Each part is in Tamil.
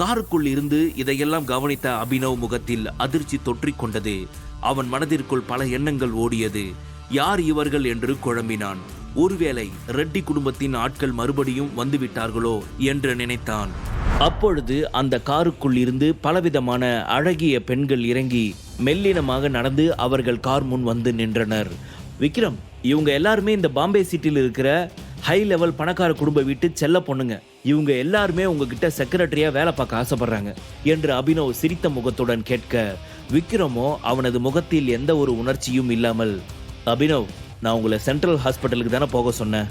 காருக்குள் இருந்து இதையெல்லாம் கவனித்த அபினவ் முகத்தில் அதிர்ச்சி தொற்றிக் கொண்டது. அவன் மனதிற்குள் பல எண்ணங்கள் ஓடியது. யார் இவர்கள் என்று குழம்பினான். ஒருவேளை ரெட்டி குடும்பத்தின் ஆட்கள் மறுபடியும் வந்துவிட்டார்களோ என்று நினைத்தான். அப்பொழுது அந்த காருக்குள் இருந்து பலவிதமான அழகிய பெண்கள் இறங்கி மெல்லினமாக நடந்து அவர்கள் கார் முன் வந்து நின்றனர். விக்ரம் இவங்க எல்லாருமே இந்த பாம்பே சிட்டியில் இருக்கிற ஹை லெவல் பணக்கார குடும்ப வீட்டு செல்ல பொண்ணுங்க. இவங்க எல்லாருமே உங்ககிட்ட செக்ரட்டரியா வேலை பார்க்க ஆசைப்படுறாங்க என்று அபினவ் சிரித்த முகத்துடன் கேட்க விக்ரமோ அவனது முகத்தில் எந்த ஒரு உணர்ச்சியும் இல்லாமல் அபினவ் நான் உங்களை சென்ட்ரல் ஹாஸ்பிட்டலுக்கு தானே போக சொன்னேன்.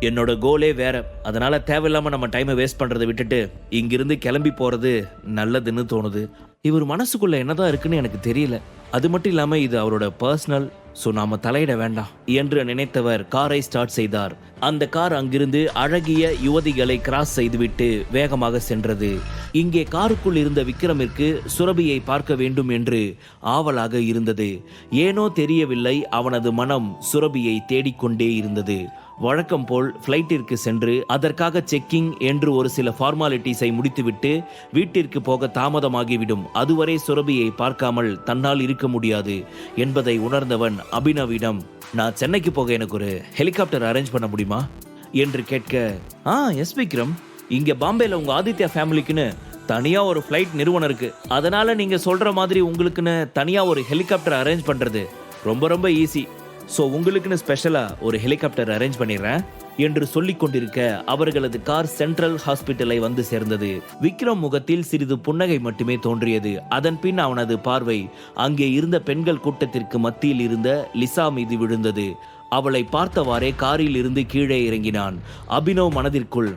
என்னோட கோலே வேற. அதனால தேவையில்லாம நம்ம டைமை வேஸ்ட் பண்றதை விட்டுட்டு இங்கிருந்து கிளம்பி போறது நல்லதுன்னு தோணுது. இவர் மனசுக்குள்ள என்னதான் இருக்குன்னு எனக்கு தெரியல. அது மட்டும் இல்லாம இது அவரோட பர்சனல் ஸோ நாம தலையிட வேண்டாம் என்று நினைத்தவர் காரை ஸ்டார்ட் செய்தார். அந்த கார் அங்கிருந்து அழகிய யுவதிகளை கிராஸ் செய்துவிட்டு வேகமாக சென்றது. இங்கே காருக்குள் இருந்த விக்ரமிற்கு சுரபியை பார்க்க வேண்டும் என்று ஆவலாக இருந்தது. ஏனோ தெரியவில்லை அவனது மனம் சுரபியை தேடிக்கொண்டே இருந்தது. வழக்கம் போல் ஃப்ளைட்டிற்கு சென்று அதற்காக செக்கிங் என்று ஒரு சில ஃபார்மாலிட்டிஸை முடித்துவிட்டு வீட்டிற்கு போக தாமதமாகிவிடும். அதுவரை சுரபியை பார்க்காமல் தன்னால் இருக்க முடியாது என்பதை உணர்ந்தவன் அபினவிடம் நான் சென்னைக்கு போக எனக்கு ஒரு ஹெலிகாப்டர் அரேஞ்ச் பண்ண முடியுமா? என்று கேட்க ஆ எஸ் விக்ரம். இங்க பாம்பேல உங்க ஆதித்யா ஃபேமிலிக்குன்னு தனியா ஒரு ஃப்ளைட் நிறுவனம் இருக்கு. அதனால நீங்க சொல்ற மாதிரி உங்களுக்குன்னு தனியா ஒரு ஹெலிகாப்டர் அரேஞ்ச் பண்றது ரொம்ப ரொம்ப ஈஸி ஸோ உங்களுக்குன்னு ஸ்பெஷலாக ஒரு ஹெலிகாப்டர் அரேஞ்ச் பண்ணிடுறேன் என்று சொல்லிக் கொண்டிருக்க அவர்களது கார் சென்ட்ரல் ஹாஸ்பிட்டலை வந்து சேர்ந்தது. விக்ரம் முகத்தில் சிறிது புன்னகை மட்டுமே தோன்றியது. அதன் பின் அவனது பார்வை அங்கே இருந்த பெண்கள் கூட்டத்திற்கு மத்தியில் இருந்த லிசா மீது விழுந்தது. அவளை பார்த்தவாறே காரில் இருந்து கீழே இறங்கினான். அபினவ் மனதிற்குள்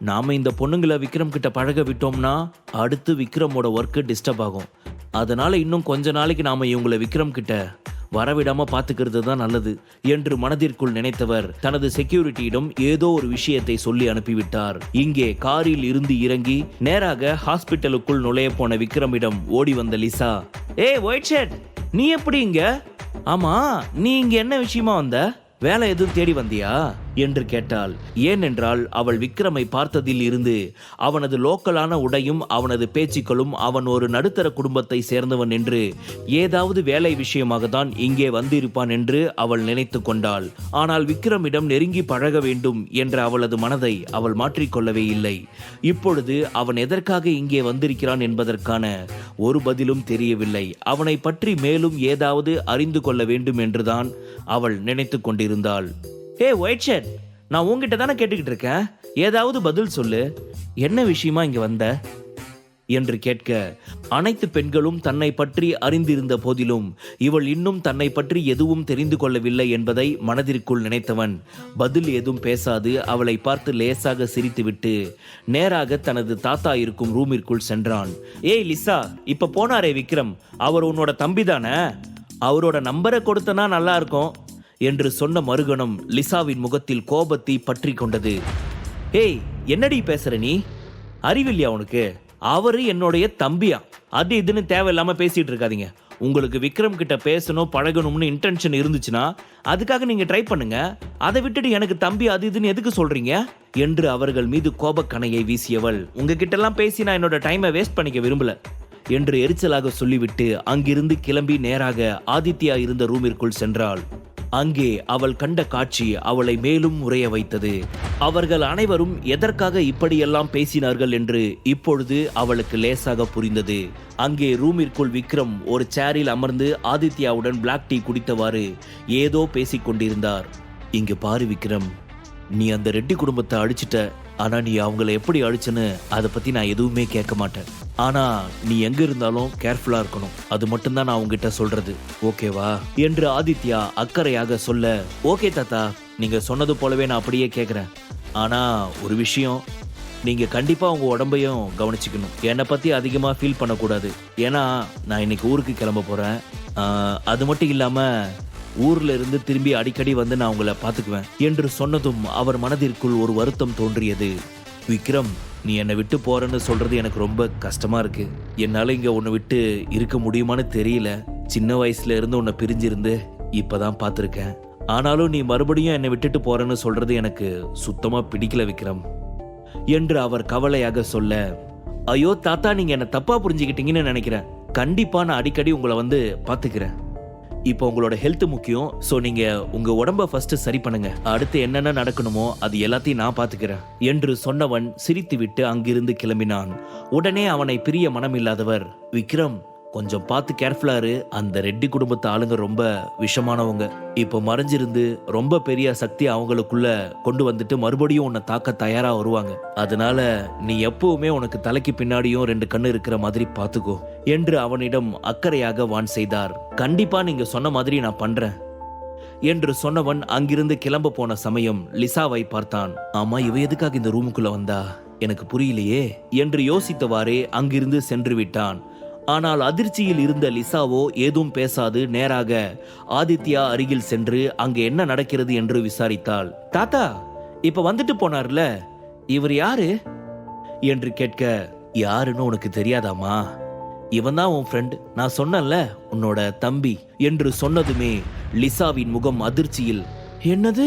நாம இந்த பொண்ணுங்களை விக்ரம் கிட்ட பழக விட்டோம்னா அடுத்து விக்ரமோட ஒர்க்கு டிஸ்டர்ப் ஆகும். அதனால இன்னும் கொஞ்ச நாளைக்கு நாம இவங்களை விக்ரம் கிட்ட வரவிடாம பார்த்துக்கிறது தான் நல்லது என்று மனதிற்குள் நினைத்தவர் தனது செக்யூரிட்டியிடம் ஏதோ ஒரு விஷயத்தை சொல்லி அனுப்பிவிட்டார். இங்கே காரில் இருந்து இறங்கி நேராக ஹாஸ்பிட்டலுக்குள் நுழைய போன விக்ரமிடம் ஓடி வந்த லிசா. ஏ ஒயிட் ஷர்ட் நீ எப்படி இங்க? ஆமா நீ இங்க என்ன விஷயமா வந்த? வேலை எதுவும் தேடி வந்தியா? என்று கேட்டாள். ஏனென்றால் அவள் விக்ரமை பார்த்ததில் இருந்து அவனது லோக்கலான உடையும் அவனது பேச்சுக்களும் அவன் ஒரு நடுத்தர குடும்பத்தை சேர்ந்தவன் என்று ஏதாவது வேலை விஷயமாக தான் இங்கே வந்திருப்பான் என்று அவள் நினைத்து கொண்டாள். ஆனால் விக்ரமிடம் நெருங்கி பழக வேண்டும் என்ற அவளது மனதை அவள் மாற்றிக்கொள்ளவே இல்லை. இப்பொழுது அவன் எதற்காக இங்கே வந்திருக்கிறான் என்பதற்கான ஒரு பதிலும் தெரியவில்லை. அவனை பற்றி மேலும் ஏதாவது அறிந்து கொள்ள வேண்டும் என்றுதான் அவள் நினைத்து கொண்டிருந்தாள். ஏ ஒயிட் ஷர்ட் நான் உங்ககிட்ட தானே கேட்டுக்கிட்டு இருக்கேன். ஏதாவது பதில் சொல்லு. என்ன விஷயமா இங்க வந்த? என்று கேட்க அனைத்து பெண்களும் தன்னை பற்றி அறிந்திருந்த போதிலும் இவள் இன்னும் தன்னை பற்றி எதுவும் தெரிந்து கொள்ளவில்லை என்பதை மனதிற்குள் நினைத்தவன் பதில் ஏதும் பேசாது அவளை பார்த்து லேசாக சிரித்துவிட்டு நேராக தனது தாத்தா இருக்கும் ரூமிற்குள் சென்றான். ஏய் லிசா இப்ப போனாரே விக்ரம். அவர் உன்னோட தம்பி தானே? அவரோட நம்பரை கொடுத்தனா நல்லா இருக்கும். என்று சொன்ன மறுகணம் லிசாவின் முகத்தில் கோபத்தை பற்றி கொண்டது. ஏய் என்னடி பேசுற நீ? அறிவில்லையா உனக்கு? அவரு என்னுடைய தம்பியா? அது இதுன்னு தேவையில்லாம பேசிட்டு இருக்காதீங்க. உங்களுக்கு விக்ரம் கிட்ட பேசணும் பழகணும்னு இன்டென்ஷன் இருந்துச்சுன்னா அதுக்காக நீங்க ட்ரை பண்ணுங்க. அதை விட்டுட்டு எனக்கு தம்பி அது இதுன்னு எதுக்கு சொல்றீங்க? என்று அவர்கள் மீது கோபக்கணையை வீசியவள். உங்ககிட்ட எல்லாம் பேசி நான் என்னோட டைமை வேஸ்ட் பண்ணிக்க விரும்பல என்று எரிச்சலாக சொல்லிவிட்டு அங்கிருந்து கிளம்பி நேராக ஆதித்யா இருந்த ரூமிற்குள் சென்றாள். அங்கே அவள் கண்ட காட்சி அவளை மேலும் உறைய வைத்தது. அவர்கள் அனைவரும் எதற்காக இப்படியெல்லாம் பேசினார்கள் என்று இப்பொழுது அவளுக்கு லேசாக புரிந்தது. அங்கே ரூமிற்குள் விக்ரம் ஒரு சேரில் அமர்ந்து ஆதித்யாவுடன் பிளாக் டீ குடித்தவாறு ஏதோ பேசிக் கொண்டிருந்தார் இங்க பாரு விக்ரம் நீ அந்த ரெட்டி குடும்பத்தை அழிச்சிட்ட ஆனா நீ அவங்கள எப்படி அழிச்சன்னு அதை பத்தி நான் எதுவுமே கேட்க மாட்டேன். ஆனா நீ எங்க இருந்தாலும் கேர்ஃபுல்லா இருக்கணும். அது மட்டும்தான் நான் உங்ககிட்ட சொல்றது. ஓகேவா? என்று ஆதித்யா அக்கறையாக சொல்ல ஓகே தாத்தா நீங்க சொன்னது போலவே நான் அப்படியே கேட்குறேன் ஆனா ஒரு விஷயம் நீங்க கண்டிப்பா உங்க உடம்பையும் கவனிச்சுக்கணும். என்னை பத்தி அதிகமா ஃபீல் பண்ணக்கூடாது. ஏன்னா நான் இன்னைக்கு ஊருக்கு கிளம்ப போறேன். அது மட்டும் இல்லாம ஊர்ல இருந்து திரும்பி அடிக்கடி வந்து நான் உங்களை பார்த்துக்குவேன் என்று சொன்னதும் அவர் மனதிற்குள் ஒரு வருத்தம் தோன்றியது. விக்ரம் நீ என்னை விட்டு போறேன்னு சொல்றது எனக்கு ரொம்ப கஷ்டமா இருக்கு. என்னால இங்க உன்னை விட்டு இருக்க முடியுமான்னு தெரியல. சின்ன வயசுல இருந்து உன்னை பிரிஞ்சிருந்து இப்பதான் பார்த்துருக்கேன். ஆனாலும் நீ மறுபடியும் என்னை விட்டுட்டு போறேன்னு சொல்றது எனக்கு சுத்தமா பிடிக்கல விக்ரம் என்று அவர் கவலையாக சொல்ல ஐயோ தாத்தா நீங்க என்ன தப்பா புரிஞ்சுக்கிட்டீங்கன்னு நினைக்கிறேன். கண்டிப்பா நான் அடிக்கடி உங்களை வந்து பாத்துக்கிறேன் இப்போ உங்களோட ஹெல்த் முக்கியம். ஸோ நீங்க உங்க உடம்ப ஃபர்ஸ்ட் சரி பண்ணுங்க. அடுத்து என்னென்ன நடக்கணுமோ அது எல்லாத்தையும் நான் பாத்துக்கிறேன். என்று சொன்னவன் சிரித்துவிட்டு அங்கிருந்து கிளம்பினான். உடனே அவனை பிரிய மனமில்லாதவர் விக்ரம் கொஞ்சம் பார்த்து கேர்ஃபுல்லா இரு. அந்த ரெட்டி குடும்பத்து ஆளுங்க ரொம்ப விஷமானவங்க. இப்போ மறைஞ்சிருந்து ரொம்ப பெரிய சக்தி அவங்களுக்குள்ள கொண்டு வந்துட்டு மறுபடியும் உன்னை தாக்க தயாரா வருவாங்க. அதனால நீ எப்பவுமே உனக்கு தலைக்கு பின்னாடியும் ரெண்டு கண்ணு இருக்கிற மாதிரி பாத்துக்கோ என்று அவனிடம் அக்கறையாக வான் செய்தார். கண்டிப்பா நீங்க சொன்ன மாதிரி நான் பண்றேன் என்று சொன்னவன் அங்கிருந்து கிளம்ப போன சமயம் லிசாவை பார்த்தான். ஆமா இவ எதுக்காக இந்த ரூமுக்குள்ள வந்தா? எனக்கு புரியலையே என்று யோசித்தவாறே அங்கிருந்து சென்று விட்டான். ஆனால் அதிர்ச்சியில் இருந்த லிசாவோ ஏதும் பேசாது நேராக ஆதித்யா அருகில் சென்று அங்கே என்ன நடக்கிறது என்று விசாரித்தாள். தாத்தா இப்ப வந்துட்டு போனார்ல இவர் யாரு? என்று கேட்க யாருன்னு உனக்கு தெரியாதாமா இவன் தான் உன் ஃப்ரெண்ட் நான் சொன்னேன்ல உன்னோட தம்பி என்று சொன்னதுமே லிசாவின் முகம் அதிர்ச்சியில் என்னது?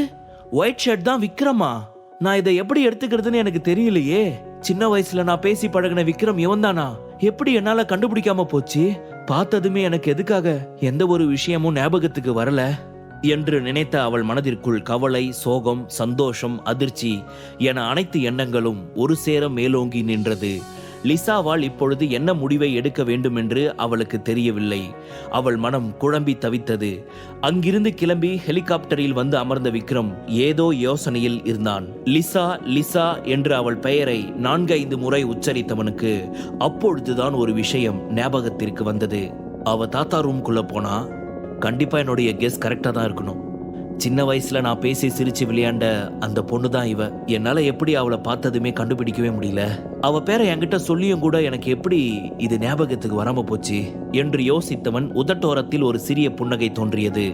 ஒயிட் ஷர்ட் தான் விக்ரமா? நான் இதை எப்படி எடுத்துக்கிறதுன்னு எனக்கு தெரியலையே. சின்ன வயசுல நான் பேசி பழகின விக்ரம் இவன் தானா எப்படி என்னால கண்டுபிடிக்காம போச்சு? பார்த்ததுமே எனக்கு எதுக்காக எந்த ஒரு விஷயமும் ஞாபகத்துக்கு வரல. என்று நினைத்த அவள் மனதிற்குள் கவலை சோகம் சந்தோஷம் அதிர்ச்சி என அனைத்து எண்ணங்களும் ஒரு சேர மேலோங்கி நின்றது. லிசாவால் இப்பொழுது என்ன முடிவை எடுக்க வேண்டும் என்று அவளுக்கு தெரியவில்லை. அவள் மனம் குழம்பி தவித்தது. அங்கிருந்து கிளம்பி ஹெலிகாப்டரில் வந்து அமர்ந்த விக்ரம் ஏதோ யோசனையில் இருந்தான். லிசா லிசா என்று அவள் பெயரை நான்கைந்து முறை உச்சரித்தவனுக்கு அப்பொழுதுதான் ஒரு விஷயம் ஞாபகத்திற்கு வந்தது. அவ தாத்தா ரூம்குள்ள போனா? கண்டிப்பா என்னுடைய கெஸ் கரெக்டாக தான் இருக்கணும். சின்ன வயசுல நான் பேசி சிரிச்சு விளையாண்ட அந்த பொண்ணு தான் இவ. என்னால எப்படி அவளை பார்த்ததுமே கண்டுபிடிக்கவே முடியல. அவ பேரை என்கிட்ட சொல்லியும் கூட எனக்கு எப்படி இது ஞாபகத்துக்கு வராம போச்சு என்று யோசித்தவன் உதட்டோரத்தில் ஒரு சிறிய புன்னகை தோன்றியது.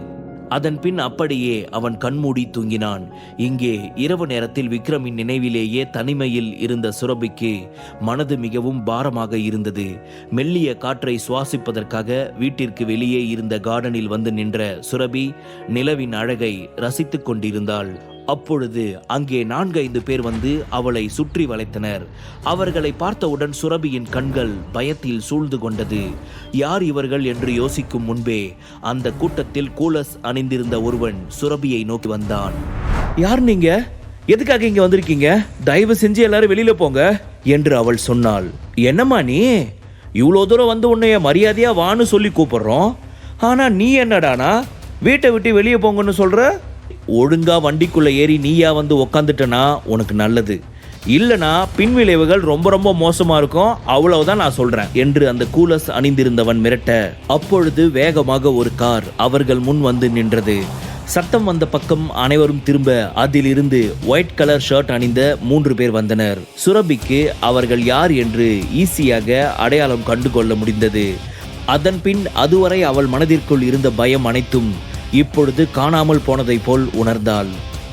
அதன் பின் அப்படியே அவன் கண்மூடி தூங்கினான். இங்கே இரவு நேரத்தில் விக்ரமின் நினைவிலேயே தனிமையில் இருந்த சுரபிக்கு மனது மிகவும் பாரமாக இருந்தது. மெல்லிய காற்றை சுவாசிப்பதற்காக வீட்டிற்கு வெளியே இருந்த கார்டனில் வந்து நின்ற சுரபி நிலவின் அழகை ரசித்துக் கொண்டிருந்தாள். அப்பொழுது அங்கே நான்கு ஐந்து பேர் வந்து அவளை சுற்றி வளைத்தனர். அவர்களை பார்த்தவுடன் சுரபியின் கண்கள் பயத்தில் சூழ்ந்து கொண்டது. யார் இவர்கள் என்று யோசிக்கும் முன்பே அந்த கூட்டத்தில் கூலஸ் அணிந்திருந்த ஒருவன் சுரபியை நோக்கி வந்தான். யார் நீங்க? எதுக்காக இங்க வந்திருக்கீங்க? தயவு செஞ்சு எல்லாரும் வெளியில போங்க என்று அவள் சொன்னாள். என்னம்மா நீ? இவ்வளோ தூரம் வந்து உன்னைய மரியாதையா வான்னு சொல்லி கூப்பிடுறோம். ஆனா நீ என்னடானா? வீட்டை விட்டு வெளியே போங்கன்னு சொல்ற? ஒழுங்காக வண்டிக்குள்ளே ஏறி நீயா வந்து உக்காந்துட்டனா உனக்கு நல்லது. இல்லனா பின்விளைவுகள் ரொம்ப ரொம்ப மோசமா இருக்கும். அவ்வளவுதான் நான் சொல்றேன். என்று அந்த கூலஸ் அணிந்திருந்தவன் மிரட்ட அப்பொழுது வேகமாக ஒரு கார் அவர்கள் முன் வந்து நின்றது. சத்தம் வந்த பக்கம் அனைவரும் திரும்ப அதிலிருந்து ஒயிட் கலர் ஷர்ட் அணிந்த மூன்று பேர் வந்தனர். சுரபிக்கு அவர்கள் யார் என்று ஈஸியாக அடையாளம் கண்டு கொள்ள முடிந்தது. அதன் பின் அதுவரை அவள் மனதிற்குள் இருந்த பயம் அனைத்தும் இப்பொழுது காணாமல் போனதைப் போல் உணர்ந்தாள்.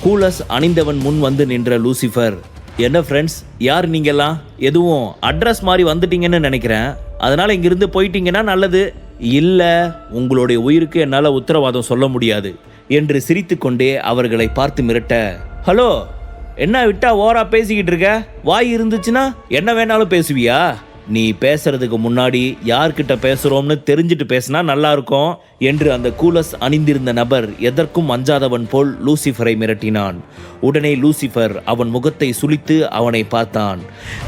கூலஸ் அணிந்தவன் முன் வந்து நின்ற லூசிஃபர் என்ன ஃப்ரெண்ட்ஸ் யார் நீங்கெல்லாம்? எதுவும் அட்ரஸ் மாதிரி வந்துட்டீங்கன்னு நினைக்கிறேன். அதனால் இங்கிருந்து போயிட்டீங்கன்னா நல்லது. இல்லை உங்களுடைய உயிருக்கு என்னால் உத்தரவாதம் சொல்ல முடியாது என்று சிரித்துக்கொண்டே அவர்களை பார்த்து மிரட்ட. ஹலோ என்ன விட்டா ஓரா பேசிக்கிட்டு இருக்க? வாய் இருந்துச்சுன்னா என்ன வேணாலும் பேசுவியா? நீ பேசுறதுக்கு முன்னாடி யார்கிட்ட பேசுறோம்னு தெரிஞ்சுட்டு பேசினா நல்லா இருக்கும் என்று அந்த கூலஸ் அணிந்திருந்த நபர் எதற்கும் அஞ்சாதவன் போல் லூசிஃபரை மிரட்டினான். உடனே லூசிஃபர் அவன் முகத்தை சுளித்து அவனை பார்த்தான்.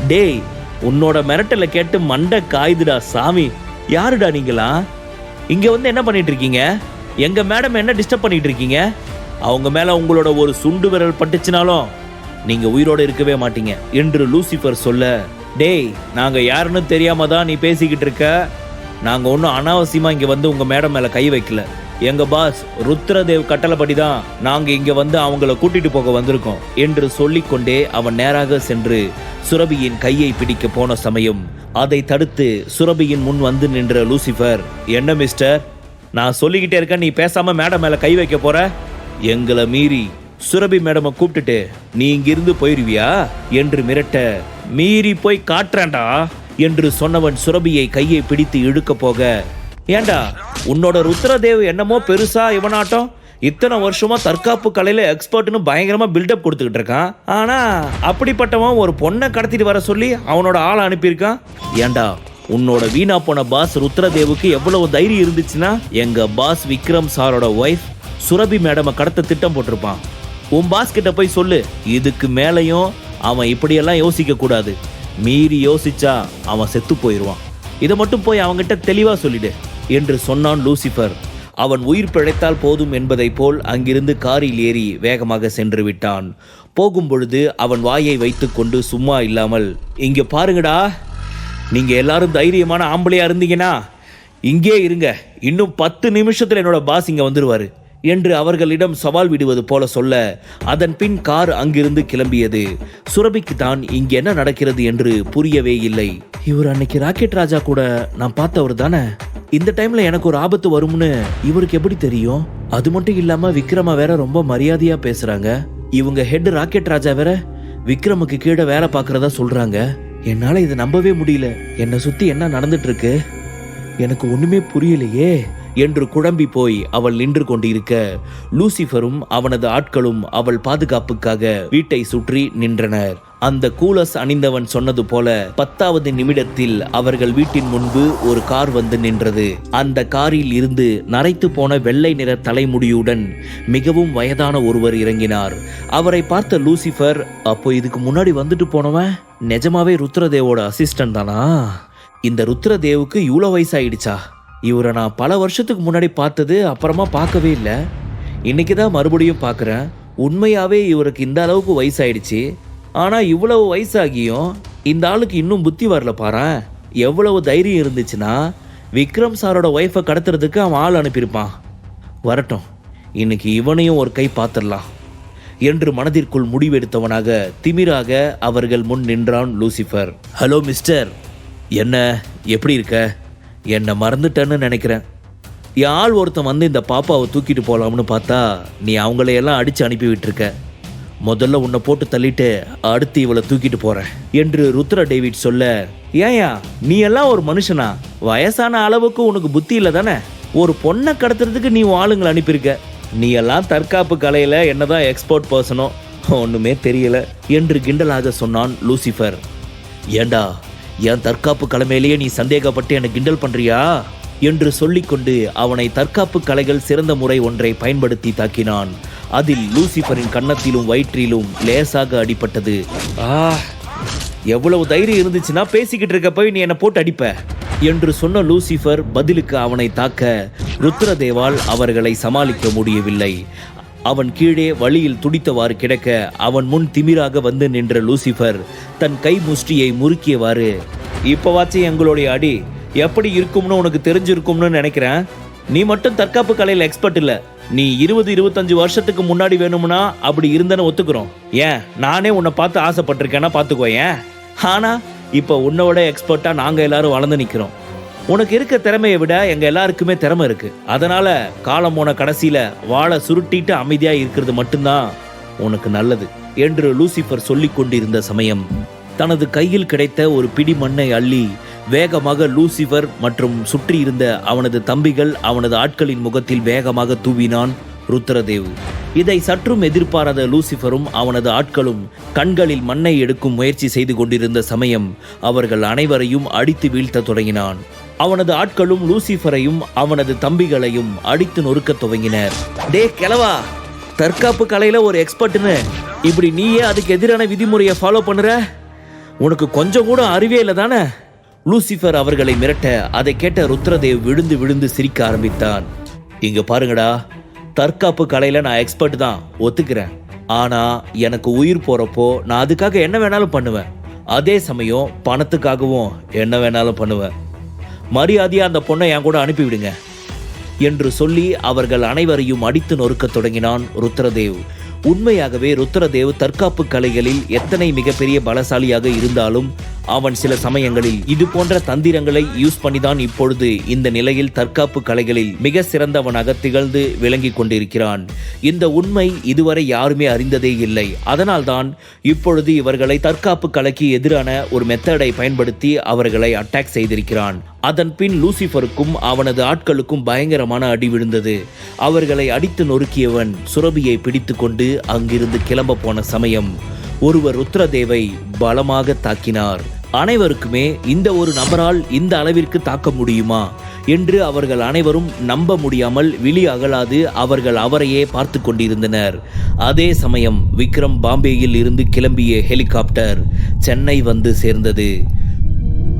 டேய் உன்னோட மிரட்டலை கேட்டு மண்டை காயுதுடா சாமி. யாருடா நீங்களா? இங்க வந்து என்ன பண்ணிட்டு இருக்கீங்க எங்க மேடம் என்ன டிஸ்டர்ப் பண்ணிட்டு இருக்கீங்க அவங்க மேல உங்களோட ஒரு சுண்டு விரல் பட்டுச்சுனாலும் நீங்க உயிரோட இருக்கவே மாட்டீங்க என்று லூசிஃபர் சொல்ல டேய் நாங்கள் யாருன்னு தெரியாம தான் நீ பேசிக்கிட்டு இருக்க. நாங்கள் ஒன்றும் அனாவசியமாக இங்கே வந்து உங்கள் மேடம் மேலே கை வைக்கல. எங்கள் பாஸ் ருத்ரதேவ் கட்டளைப்படி தான் நாங்கள் இங்கே வந்து அவங்கள கூட்டிட்டு போக வந்திருக்கோம் என்று சொல்லிக்கொண்டே அவன் நேராக சென்று சுரபியின் கையை பிடிக்க போன சமயம் அதை தடுத்து சுரபியின் முன் வந்து நின்ற லூசிஃபர் என்ன மிஸ்டர் நான் சொல்லிக்கிட்டே இருக்கேன் நீ பேசாம மேடம் மேலே கை வைக்க போற? எங்களை மீறி. சுரபி மேடமை கூப்பிட்டுட்டு நீ இங்கிருந்து போயிருவியா? என்று மிரட்ட மீறி போய் காட்டுறேன்டா என்று சொன்னவன் சுரபியை கையை பிடித்து இழுக்க போக ஏண்டா உன்னோட ருத்ரதேவ் என்னமோ பெருசா இவனாட்டம்? இத்தனை வருஷமா தற்காப்பு கலையில எக்ஸ்பர்ட்னு பயங்கரமா பில்டப் கொடுத்துக்கிட்டு இருக்கான். ஆனா அப்படிப்பட்டவன் ஒரு பொண்ணை கடத்திட்டு வர சொல்லி அவனோட ஆளை அனுப்பியிருக்கான். ஏண்டா உன்னோட வீணா போன பாஸ் ருத்ரதேவுக்கு எவ்வளவு தைரியம் இருந்துச்சுன்னா எங்க பாஸ் விக்ரம் சாரோட ஒய்ஃப் சுரபி மேடமை கடத்த திட்டம் போட்டிருப்பான். உன் பாஸ் கிட்ட போய் சொல்லு. இதுக்கு மேலையும் அவன் இப்படியெல்லாம் யோசிக்க கூடாது. மீறி யோசிச்சா அவன் செத்து போயிடுவான் இதை மட்டும் போய் அவங்கிட்ட தெளிவாக சொல்லிடு என்று சொன்னான் லூசிஃபர். அவன் உயிர் பிழைத்தால் போதும் என்பதைப் போல் அங்கிருந்து காரில் ஏறி வேகமாக சென்று விட்டான். போகும் பொழுது அவன் வாயை வைத்துக்கொண்டு சும்மா இல்லாமல் இங்க பாருங்கடா நீங்க எல்லாரும் தைரியமான ஆம்பளையா இருந்தீங்கன்னா இங்கே இருங்க. இன்னும் பத்து நிமிஷத்துல என்னோட பாஸ் இங்க வந்துருவாரு. என்று அவர்களிடம் சவால் விடுவது போல சொல்ல அதன் பின் கார் அங்கிருந்து கிளம்பியது. சுரபிக்கு தான் இங்கு என்ன நடக்கிறது என்று புரியவே இல்லை. இவர் அன்னைக்கு ராக்கெட் ராஜா கூட நான் பார்த்தவர் தானே? இந்த டைம்ல எனக்கு ஒரு ஆபத்து வரும்னு இவருக்கு எப்படி தெரியும்? அது மட்டும் இல்லாம விக்ரமா வேற ரொம்ப மரியாதையா பேசுறாங்க. இவங்க ஹெட் ராக்கெட் ராஜா வேற விக்ரமுக்கு கீழே வேலை பார்க்கறதா சொல்றாங்க. என்னால இதை நம்பவே முடியல. என்னை சுத்தி என்ன நடந்துட்டு இருக்கு? எனக்கு ஒண்ணுமே புரியலையே. என்று குழம்பி போய் அவள் நின்று கொண்டிருக்க லூசிஃபரும் அவனது ஆட்களும் அவள் பாதுகாப்புக்காக வீட்டை சுற்றி நின்றனர். அந்த கூலஸ் அணிந்தவன் சொன்னது போல பத்தாவது நிமிடத்தில் அவர்கள் வீட்டின் முன்பு ஒரு கார் வந்து நின்றது. அந்த காரில் இருந்து நரைத்து போன வெள்ளை நிற தலைமுடியுடன் மிகவும் வயதான ஒருவர் இறங்கினார். அவரை பார்த்த லூசிஃபர் அப்போ இதுக்கு முன்னாடி வந்துட்டு போனவன் நிஜமாவே ருத்ரதேவோட அசிஸ்டன்ட் தானா? இந்த ருத்ரதேவுக்கு இவ்வளோ வயசாயிடுச்சா? இவரை நான் பல வருஷத்துக்கு முன்னாடி பார்த்தது அப்புறமா பார்க்கவே இல்லை. இன்னைக்கு தான் மறுபடியும் பார்க்குறேன். உண்மையாகவே இவருக்கு இந்த அளவுக்கு வயசாயிடுச்சு. ஆனால் இவ்வளவு வயசாகியும் இந்த ஆளுக்கு இன்னும் புத்தி வரல பாரேன் எவ்வளவு தைரியம் இருந்துச்சுன்னா விக்ரம் சாரோட ஒய்ஃபை கடத்துறதுக்கு அவன் ஆள் அனுப்பியிருப்பான். வரட்டும். இன்னைக்கு இவனையும் ஒரு கை பார்த்துடலாம். என்று மனதிற்குள் முடிவெடுத்தவனாக திமிராக அவர்கள் முன் நின்றான் லூசிஃபர். Hello mister. என்ன? எப்படி இருக்க? என்னை மறந்துட்டேன்னு நினைக்கிறேன். யாழ் ஆள் ஒருத்தன் வந்து இந்த பாப்பாவை தூக்கிட்டு போகலாம்னு பார்த்தா நீ அவங்களையெல்லாம் அடித்து அனுப்பி விட்டுருக்க. முதல்ல உன்னை போட்டு தள்ளிட்டு அடுத்து இவளை தூக்கிட்டு போகிறேன் என்று ருத்ர டேவிட் சொல்ல ஏயா நீ எல்லாம் ஒரு மனுஷனா? வயசான அளவுக்கு உனக்கு புத்தி இல்லை தானே? ஒரு பொண்ணை கடத்துறதுக்கு நீ உன் ஆளுங்களை அனுப்பியிருக்க. நீ எல்லாம் தற்காப்பு கலையில் என்னதான் எக்ஸ்போர்ட் பர்சனோ ஒன்றுமே தெரியல என்று கிண்டலாக சொன்னான் லூசிஃபர். ஏண்டா என் தற்காப்பு கலைமையிலேயே நீ சந்தேகப்பட்டு என்னை கிண்டல் பண்றியா? என்று சொல்லிக்கொண்டு அவனை தற்காப்பு கலைகள் சிறந்த முறை ஒன்றை பயன்படுத்தி தாக்கினான். அதில் லூசிஃபரின் கன்னத்திலும் வயிற்றிலும் லேசாக அடிபட்டது. ஆ எவ்வளவு தைரியம் இருந்துச்சுன்னா பேசிக்கிட்டு இருக்க போய் நீ என்னை போட்டு அடிப்ப என்று சொன்ன லூசிஃபர் பதிலுக்கு அவனை தாக்க ருத்ரதேவால் அவர்களை சமாளிக்க முடியவில்லை. அவன் கீழே வழியில் துடித்தவாறு கிடக்க அவன் முன் திமிராக வந்து நின்ற லூசிஃபர் தன் கை முஷ்டியை முறுக்கியவாறு இப்போவாச்சும் எங்களுடைய அடி எப்படி இருக்கும்னு உனக்கு தெரிஞ்சிருக்கும்னு நினைக்கிறேன்? நீ மட்டும் தற்காப்பு கலையில் எக்ஸ்பர்ட் இல்லை. நீ இருபது இருபத்தஞ்சு வருஷத்துக்கு முன்னாடி வேணும்னா அப்படி இருந்தேன்னு ஒத்துக்கிறோம். ஏன்? நானே உன்னை பார்த்து ஆசைப்பட்டிருக்கேன்னா பார்த்துக்கோ ஏன்? ஆனால் இப்போ உன்னோட எக்ஸ்பர்ட்டாக நாங்கள் எல்லாரும் வளர்ந்து நிற்கிறோம் உனக்கு இருக்க திறமையை விட எங்க எல்லாருக்குமே திறமை இருக்கு. அதனால காலம் போன கடைசியில வாழை சுருட்டிட்டு அமைதியா இருக்கிறது மட்டும்தான் உனக்கு நல்லது என்று லூசிஃபர் சொல்லிக் கொண்டிருந்த சமயம் தனது கையில் கிடைத்த ஒரு பிடி மண்ணை அள்ளி வேகமாக லூசிஃபர் மற்றும் சுற்றி இருந்த அவனது தம்பிகள் அவனது ஆட்களின் முகத்தில் வேகமாக தூவினான் ருத்ரதேவ். இதை சற்றும் எதிர்பாராத லூசிஃபரும் அவனது ஆட்களும் கண்களில் மண்ணை எடுக்கும் முயற்சி செய்து கொண்டிருந்த சமயம் அவர்கள் அனைவரையும் அடித்து வீழ்த்தத் தொடங்கினான். அவனது ஆட்களும் லூசிஃபரையும் அவனது தம்பிகளையும் அடித்து நொறுக்கத் துவங்கினர். டே கிளவா தற்காப்பு கலையில ஒரு எக்ஸ்பர்ட்னு. இப்படி நீயே அதுக்கு எதிரான விதிமுறையை ஃபாலோ பண்ணுற? உனக்கு கொஞ்சம் கூட அறிவே இல்லை தானே? லூசிஃபர் அவர்களை மிரட்ட அதை கேட்ட ருத்ரதேவ் விழுந்து விழுந்து சிரிக்க ஆரம்பித்தான். இங்க பாருங்கடா தற்காப்பு கலையில நான் எக்ஸ்பர்ட் தான் ஒத்துக்கிறேன். ஆனா எனக்கு உயிர் போறப்போ நான் அதுக்காக என்ன வேணாலும் பண்ணுவேன். அதே சமயம் பணத்துக்காகவும் என்ன வேணாலும் பண்ணுவேன். மரியாதையாக அந்த பொண்ணை என் கூட அனுப்பிவிடுங்க என்று சொல்லி அவர்கள் அனைவரையும் அடித்து நொறுக்கத் தொடங்கினான் ருத்ரதேவ். உண்மையாகவே ருத்ரதேவ் தற்காப்பு கலைகளில் எத்தனை மிகப்பெரிய பலசாலியாக இருந்தாலும் அவன் சில சமயங்களில் இது போன்ற தந்திரங்களை யூஸ் பண்ணி தான் இப்பொழுது இந்த நிலையில் தற்காப்பு கலைகளில் மிக சிறந்தவனாக திகழ்ந்து விளங்கிக் கொண்டிருக்கிறான். இந்த உண்மை இதுவரை யாருமே அறிந்ததே இல்லை. அதனால்தான் இப்பொழுது இவர்களை தற்காப்பு கலைக்கு எதிரான ஒரு மெத்தடை பயன்படுத்தி அவர்களை அட்டாக் செய்திருக்கிறான். அதன் பின் லூசிஃபருக்கும் அவனது ஆட்களுக்கும் பயங்கரமான அடி விழுந்தது. அவர்களை அடித்து நொறுக்கியவன் சுரபியை பிடித்துக்கொண்டு அங்கிருந்து கிளம்ப போன சமயம் ஒருவர் ருத்ரதேவை பலமாக தாக்கினார். அனைவருக்குமே இந்த ஒரு நபரால் இந்த அளவிற்கு தாக்க முடியுமா? என்று அவர்கள் அனைவரும் நம்ப முடியாமல் விழி அகலாது அவர்கள் அவரையே பார்த்து கொண்டிருந்தனர். அதே சமயம் விக்ரம் பாம்பேயில் இருந்து கிளம்பிய ஹெலிகாப்டர் சென்னை வந்து சேர்ந்தது.